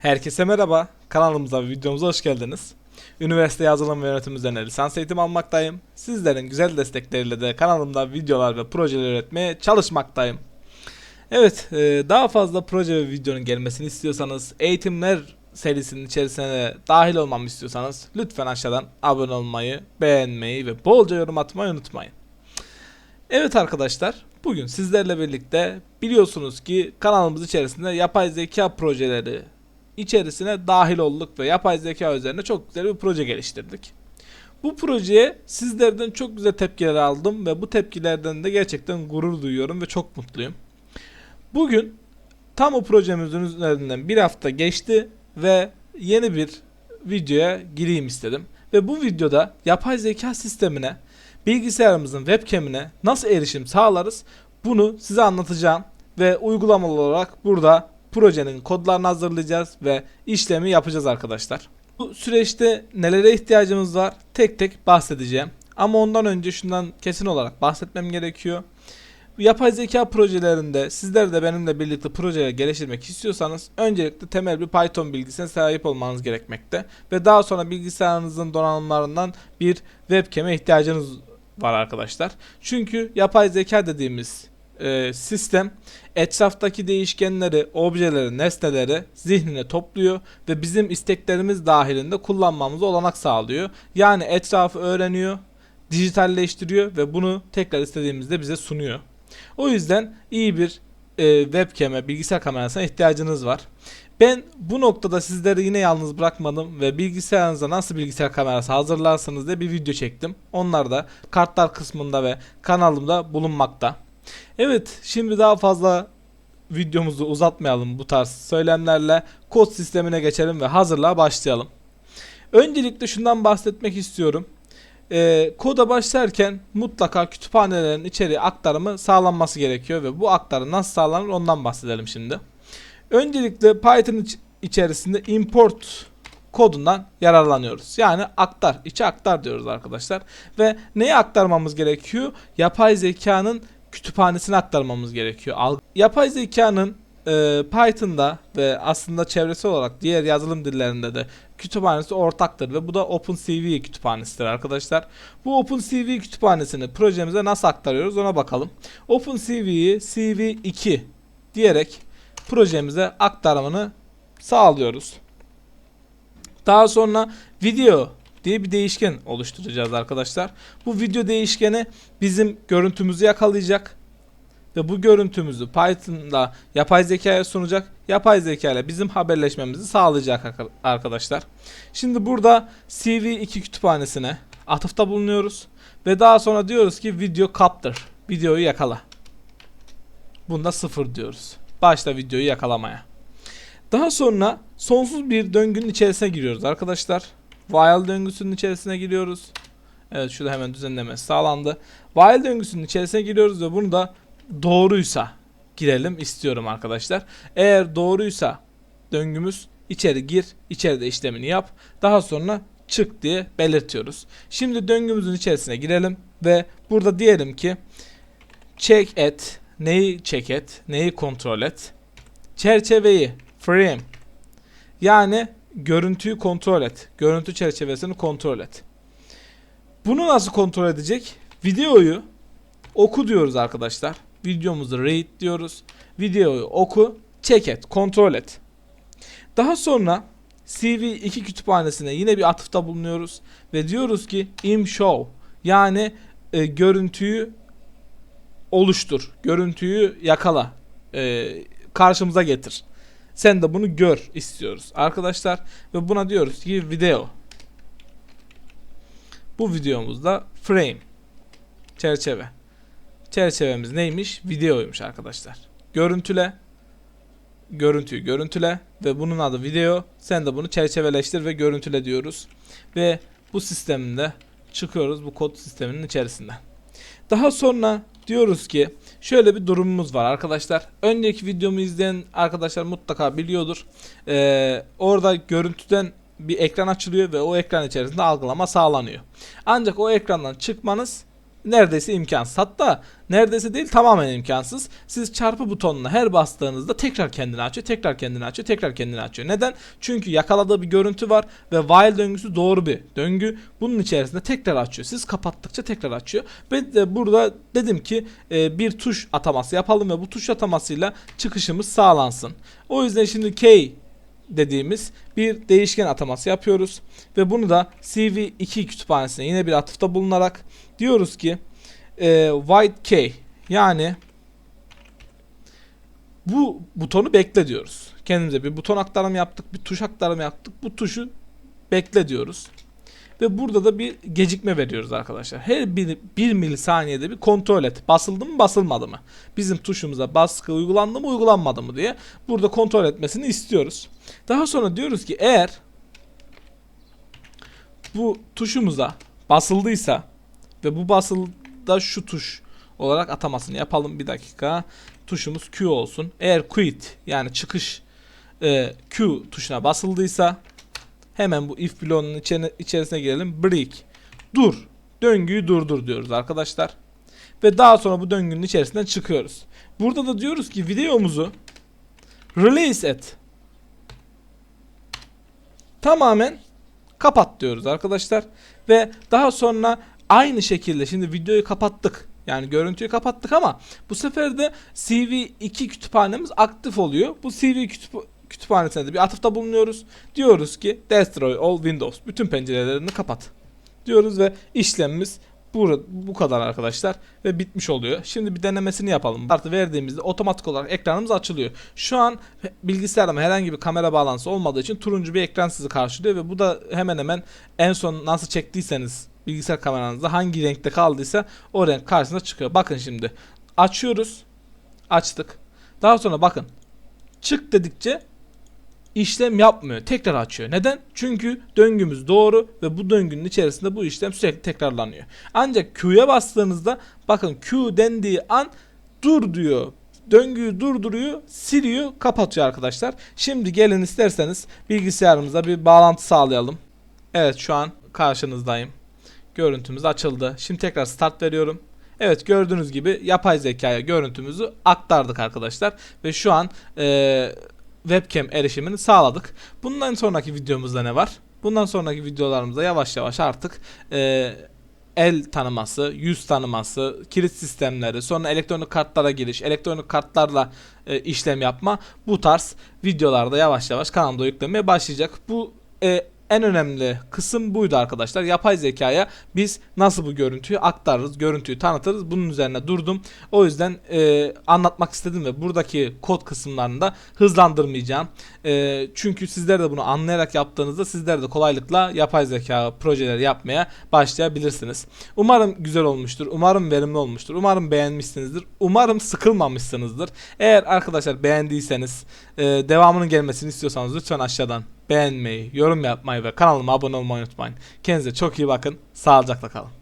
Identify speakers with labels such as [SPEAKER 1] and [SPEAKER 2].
[SPEAKER 1] Herkese merhaba. Kanalımıza ve videomuza hoş geldiniz. Üniversite yazılım ve yönetim üzerine lisans eğitim almaktayım. Sizlerin güzel destekleriyle de kanalımda videolar ve projeler üretmeye çalışmaktayım. Evet, e, daha fazla proje ve videonun gelmesini istiyorsanız, eğitimler serisinin içerisine dahil olmamı istiyorsanız lütfen aşağıdan abone olmayı, beğenmeyi ve bolca yorum atmayı unutmayın. Evet arkadaşlar, bugün sizlerle birlikte biliyorsunuz ki kanalımız içerisinde yapay zeka projeleri içerisine dahil olduk ve yapay zeka üzerine çok güzel bir proje geliştirdik. Bu projeye sizlerden çok güzel tepkiler aldım ve bu tepkilerden de gerçekten gurur duyuyorum ve çok mutluyum. Bugün tam o projemizin üzerinden bir hafta geçti ve yeni bir videoya gireyim istedim. Ve bu videoda yapay zeka sistemine, bilgisayarımızın webcam'ine nasıl erişim sağlarız bunu size anlatacağım ve uygulamalı olarak burada projenin kodlarını hazırlayacağız ve işlemi yapacağız arkadaşlar. Bu süreçte nelere ihtiyacımız var tek tek bahsedeceğim. Ama ondan önce şundan kesin olarak bahsetmem gerekiyor. Yapay zeka projelerinde sizler de benimle birlikte projeler geliştirmek istiyorsanız öncelikle temel bir Python bilgisine sahip olmanız gerekmekte ve daha sonra bilgisayarınızın donanımlarından bir webcam'e ihtiyacınız var arkadaşlar. Çünkü yapay zeka dediğimiz e, sistem etraftaki değişkenleri, objeleri, nesneleri zihnine topluyor ve bizim isteklerimiz dahilinde kullanmamıza olanak sağlıyor. Yani etrafı öğreniyor, dijitalleştiriyor ve bunu tekrar istediğimizde bize sunuyor. O yüzden iyi bir e, webcam'e, bilgisayar kamerasına ihtiyacınız var. Ben bu noktada sizleri yine yalnız bırakmadım ve bilgisayarınıza nasıl bilgisayar kamerası hazırlarsanız diye bir video çektim. Onlar da kartlar kısmında ve kanalımda bulunmakta. Evet şimdi daha fazla videomuzu uzatmayalım bu tarz söylemlerle kod sistemine geçelim ve hazırlığa başlayalım. Öncelikle şundan bahsetmek istiyorum. Ee, koda başlarken mutlaka kütüphanelerin içeriği aktarımı sağlanması gerekiyor ve bu aktarım nasıl sağlanır ondan bahsedelim şimdi. Öncelikle Python iç- içerisinde import kodundan yararlanıyoruz. Yani aktar, içe aktar diyoruz arkadaşlar. Ve neyi aktarmamız gerekiyor? Yapay zekanın kütüphanesine aktarmamız gerekiyor. Yapay zekanın e, Python'da ve aslında çevresi olarak diğer yazılım dillerinde de kütüphanesi ortaktır ve bu da OpenCV kütüphanesidir arkadaşlar. Bu OpenCV kütüphanesini projemize nasıl aktarıyoruz ona bakalım. OpenCV'yi CV2 diyerek projemize aktarımını sağlıyoruz. Daha sonra video diye bir değişken oluşturacağız arkadaşlar. Bu video değişkeni bizim görüntümüzü yakalayacak ve bu görüntümüzü Python'da yapay zekaya sunacak. Yapay zeka ile bizim haberleşmemizi sağlayacak arka- arkadaşlar. Şimdi burada CV2 kütüphanesine atıfta bulunuyoruz ve daha sonra diyoruz ki video capture, videoyu yakala. Bunda sıfır diyoruz. Başla videoyu yakalamaya. Daha sonra sonsuz bir döngünün içerisine giriyoruz arkadaşlar. While döngüsünün içerisine giriyoruz. Evet şurada hemen düzenlemesi sağlandı. While döngüsünün içerisine giriyoruz ve bunu da doğruysa girelim istiyorum arkadaşlar. Eğer doğruysa döngümüz içeri gir, içeride işlemini yap. Daha sonra çık diye belirtiyoruz. Şimdi döngümüzün içerisine girelim ve burada diyelim ki check et, neyi check et, neyi kontrol et. Çerçeveyi, frame yani görüntüyü kontrol et. Görüntü çerçevesini kontrol et. Bunu nasıl kontrol edecek? Videoyu oku diyoruz arkadaşlar. Videomuzu read diyoruz. Videoyu oku, check et, kontrol et. Daha sonra CV2 kütüphanesine yine bir atıfta bulunuyoruz ve diyoruz ki im show yani e, görüntüyü oluştur, görüntüyü yakala, e, karşımıza getir. Sen de bunu gör istiyoruz arkadaşlar ve buna diyoruz ki video. Bu videomuzda frame çerçeve. Çerçevemiz neymiş? Videoymuş arkadaşlar. Görüntüle görüntüyü görüntüle ve bunun adı video. Sen de bunu çerçeveleştir ve görüntüle diyoruz. Ve bu sisteminde çıkıyoruz bu kod sisteminin içerisinden. Daha sonra diyoruz ki şöyle bir durumumuz var arkadaşlar. Önceki videomu izleyen arkadaşlar mutlaka biliyordur. Ee, orada görüntüden bir ekran açılıyor ve o ekran içerisinde algılama sağlanıyor. Ancak o ekrandan çıkmanız neredeyse imkansız. Hatta neredeyse değil tamamen imkansız. Siz çarpı butonuna her bastığınızda tekrar kendini açıyor, tekrar kendini açıyor, tekrar kendini açıyor. Neden? Çünkü yakaladığı bir görüntü var ve while döngüsü doğru bir döngü. Bunun içerisinde tekrar açıyor. Siz kapattıkça tekrar açıyor. Ben de burada dedim ki e, bir tuş ataması yapalım ve bu tuş atamasıyla çıkışımız sağlansın. O yüzden şimdi K dediğimiz bir değişken ataması yapıyoruz. Ve bunu da CV2 kütüphanesine yine bir atıfta bulunarak diyoruz ki e, white K yani bu butonu bekle diyoruz. Kendimize bir buton aktarımı yaptık, bir tuş aktarımı yaptık. Bu tuşu bekle diyoruz. Ve burada da bir gecikme veriyoruz arkadaşlar. Her bir, bir milisaniyede bir kontrol et. Basıldı mı basılmadı mı? Bizim tuşumuza baskı uygulandı mı uygulanmadı mı diye burada kontrol etmesini istiyoruz. Daha sonra diyoruz ki eğer bu tuşumuza basıldıysa ve bu basılda şu tuş olarak atamasını yapalım bir dakika. Tuşumuz Q olsun. Eğer quit yani çıkış e, Q tuşuna basıldıysa hemen bu if bloğunun içine, içerisine girelim. Break. Dur. Döngüyü durdur diyoruz arkadaşlar. Ve daha sonra bu döngünün içerisinden çıkıyoruz. Burada da diyoruz ki videomuzu release et. Tamamen kapat diyoruz arkadaşlar. Ve daha sonra aynı şekilde şimdi videoyu kapattık. Yani görüntüyü kapattık ama bu sefer de CV2 kütüphanemiz aktif oluyor. Bu CV kütüp kütüphanesine de bir atıfta bulunuyoruz. Diyoruz ki destroy all windows. Bütün pencerelerini kapat. Diyoruz ve işlemimiz bu, bu kadar arkadaşlar ve bitmiş oluyor. Şimdi bir denemesini yapalım. Artı verdiğimizde otomatik olarak ekranımız açılıyor. Şu an bilgisayarıma herhangi bir kamera bağlantısı olmadığı için turuncu bir ekran sizi karşılıyor ve bu da hemen hemen en son nasıl çektiyseniz bilgisayar kameranızda hangi renkte kaldıysa o renk karşısına çıkıyor. Bakın şimdi açıyoruz. Açtık. Daha sonra bakın çık dedikçe işlem yapmıyor. Tekrar açıyor. Neden? Çünkü döngümüz doğru ve bu döngünün içerisinde bu işlem sürekli tekrarlanıyor. Ancak Q'ya bastığınızda bakın Q dendiği an dur diyor. Döngüyü durduruyor, siliyor, kapatıyor arkadaşlar. Şimdi gelin isterseniz bilgisayarımıza bir bağlantı sağlayalım. Evet şu an karşınızdayım. Görüntümüz açıldı. Şimdi tekrar start veriyorum. Evet gördüğünüz gibi yapay zekaya görüntümüzü aktardık arkadaşlar. Ve şu an e, webcam erişimini sağladık. Bundan sonraki videomuzda ne var? Bundan sonraki videolarımızda yavaş yavaş artık e, el tanıması, yüz tanıması, kilit sistemleri, sonra elektronik kartlara giriş, elektronik kartlarla e, işlem yapma bu tarz videolarda yavaş yavaş kanalda yüklemeye başlayacak. Bu e, en önemli kısım buydu arkadaşlar. Yapay zekaya biz nasıl bu görüntüyü aktarırız, görüntüyü tanıtırız. Bunun üzerine durdum. O yüzden e, anlatmak istedim ve buradaki kod kısımlarını da hızlandırmayacağım. E, çünkü sizler de bunu anlayarak yaptığınızda sizler de kolaylıkla yapay zeka projeleri yapmaya başlayabilirsiniz. Umarım güzel olmuştur. Umarım verimli olmuştur. Umarım beğenmişsinizdir. Umarım sıkılmamışsınızdır. Eğer arkadaşlar beğendiyseniz e, devamının gelmesini istiyorsanız lütfen aşağıdan beğenmeyi, yorum yapmayı ve kanalıma abone olmayı unutmayın. Kendinize çok iyi bakın. Sağlıcakla kalın.